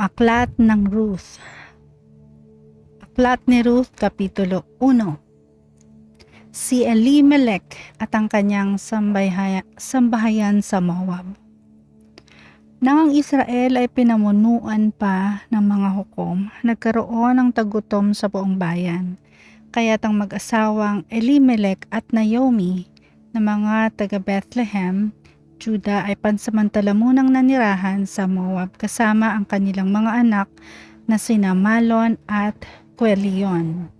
Aklat ng Ruth. Aklat ni Ruth Kapitulo 1 Si Elimelech at ang kanyang sambahaya, sambahayan sa Moab. Nang ang Israel ay pinamunuan pa ng mga hukom, nagkaroon ng tagutom sa buong bayan. Kaya't ang mag-asawang Elimelech at Naomi na mga taga Bethlehem Juda ay pansamantala munang nanirahan sa Moab kasama ang kanilang mga anak na sina Malon at Quelion.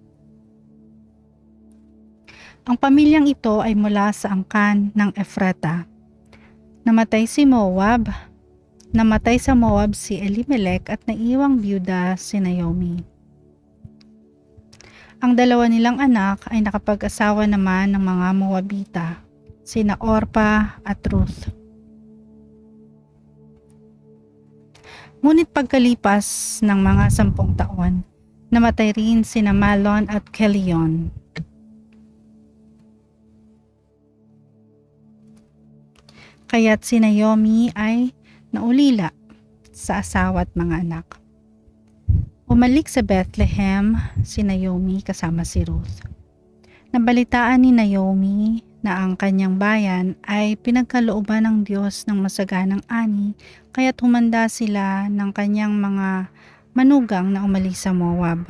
Ang pamilyang ito ay mula sa angkan ng Efrata. Namatay si Moab, namatay sa Moab si Elimelech at naiwang byuda si Naomi. Ang dalawa nilang anak ay nakapag-asawa naman ng mga Moabita sina Orpa at Ruth. Ngunit pagkalipas ng mga sampung taon, namatay rin sina Malon at Kelion. Kaya't si Naomi ay naulila sa asawa at mga anak. Umalik sa Bethlehem si Naomi kasama si Ruth. Nabalitaan ni Naomi na ang kanyang bayan ay pinagkalooban ng Diyos ng masaganang ani kaya humanda sila ng kanyang mga manugang na umalis sa Moab.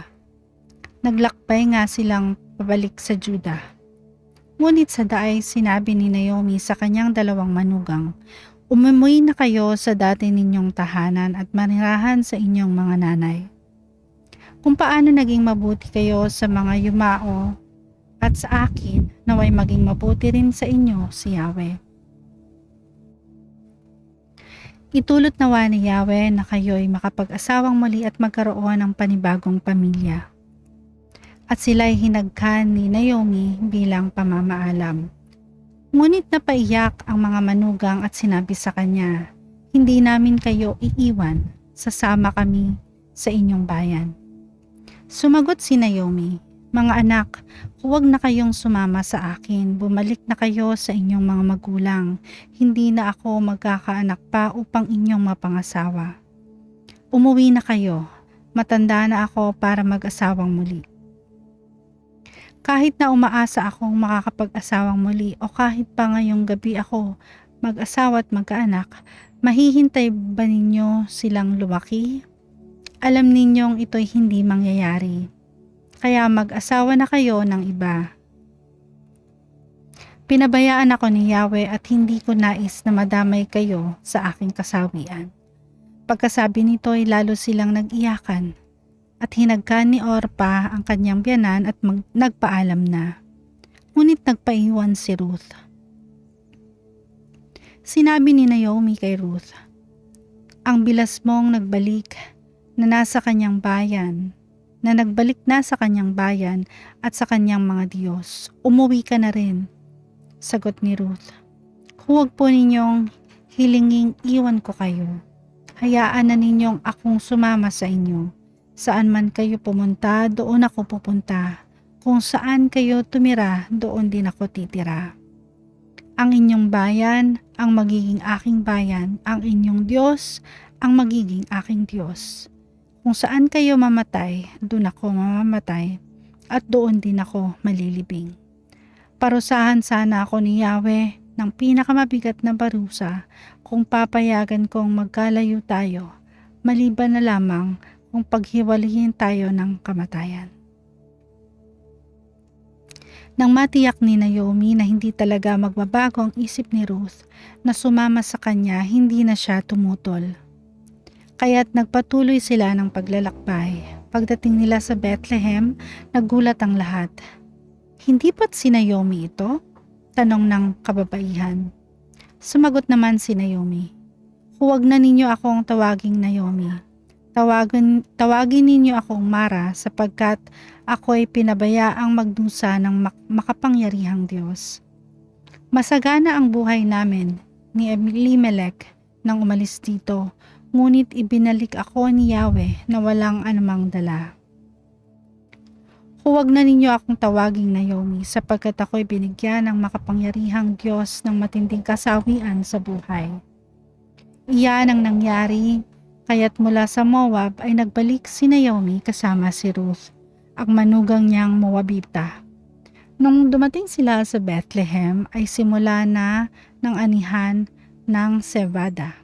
Naglakbay nga silang pabalik sa Juda. Ngunit sa daay sinabi ni Naomi sa kanyang dalawang manugang, Umuwi na kayo sa dati ninyong tahanan at manirahan sa inyong mga nanay. Kung paano naging mabuti kayo sa mga yumao at sa akin naway maging mabuti rin sa inyo si Yahweh. Itulot nawa ni Yahweh na kayo'y makapag-asawang muli at magkaroon ng panibagong pamilya. At sila'y hinagkan ni Naomi bilang pamamaalam. Ngunit napaiyak ang mga manugang at sinabi sa kanya, Hindi namin kayo iiwan, sasama kami sa inyong bayan. Sumagot si Naomi, Mga anak, huwag na kayong sumama sa akin. Bumalik na kayo sa inyong mga magulang. Hindi na ako magkakaanak pa upang inyong mapangasawa. Umuwi na kayo. Matanda na ako para mag-asawang muli. Kahit na umaasa akong makakapag-asawang muli o kahit pa ngayong gabi ako mag-asawa at magkaanak, mahihintay ba ninyo silang lumaki? Alam ninyong ito'y hindi mangyayari. Kaya mag-asawa na kayo ng iba. Pinabayaan ako ni Yahweh at hindi ko nais na madamay kayo sa aking kasawian. Pagkasabi nito ay lalo silang nag-iyakan at hinagkan ni Orpa ang kanyang biyanan at mag- nagpaalam na. Ngunit nagpaiwan si Ruth. Sinabi ni Naomi kay Ruth, Ang bilas mong nagbalik na nasa kanyang bayan, na nagbalik na sa kanyang bayan at sa kanyang mga Diyos. Umuwi ka na rin. Sagot ni Ruth, Huwag po ninyong hilinging iwan ko kayo. Hayaan na ninyong akong sumama sa inyo. Saan man kayo pumunta, doon ako pupunta. Kung saan kayo tumira, doon din ako titira. Ang inyong bayan, ang magiging aking bayan, ang inyong Diyos, ang magiging aking Diyos. Kung saan kayo mamatay, doon ako mamamatay, at doon din ako malilibing. Parusahan sana ako ni Yahweh ng pinakamabigat na barusa kung papayagan kong magkalayo tayo, maliban na lamang kung paghiwalayin tayo ng kamatayan. Nang matiyak ni Naomi na hindi talaga magbabago ang isip ni Ruth na sumama sa kanya, hindi na siya tumutol. Kaya't nagpatuloy sila ng paglalakbay. Pagdating nila sa Bethlehem, nagulat ang lahat. Hindi ba't si Naomi ito? Tanong ng kababaihan. Sumagot naman si Naomi. Huwag na ninyo akong tawaging Naomi. Tawagin, tawagin ninyo akong Mara sapagkat ako ay pinabayaang magdusa ng mak- makapangyarihang Diyos. Masagana ang buhay namin ni Elimelech nang umalis dito, ngunit ibinalik ako ni Yahweh na walang anumang dala. Huwag na ninyo akong tawaging Naomi sapagkat ako'y binigyan ng makapangyarihang Diyos ng matinding kasawian sa buhay. Iyan ang nangyari Kaya't mula sa Moab ay nagbalik si Naomi kasama si Ruth, ang manugang niyang Moabita. Nung dumating sila sa Bethlehem ay simula na ng anihan ng Sevada.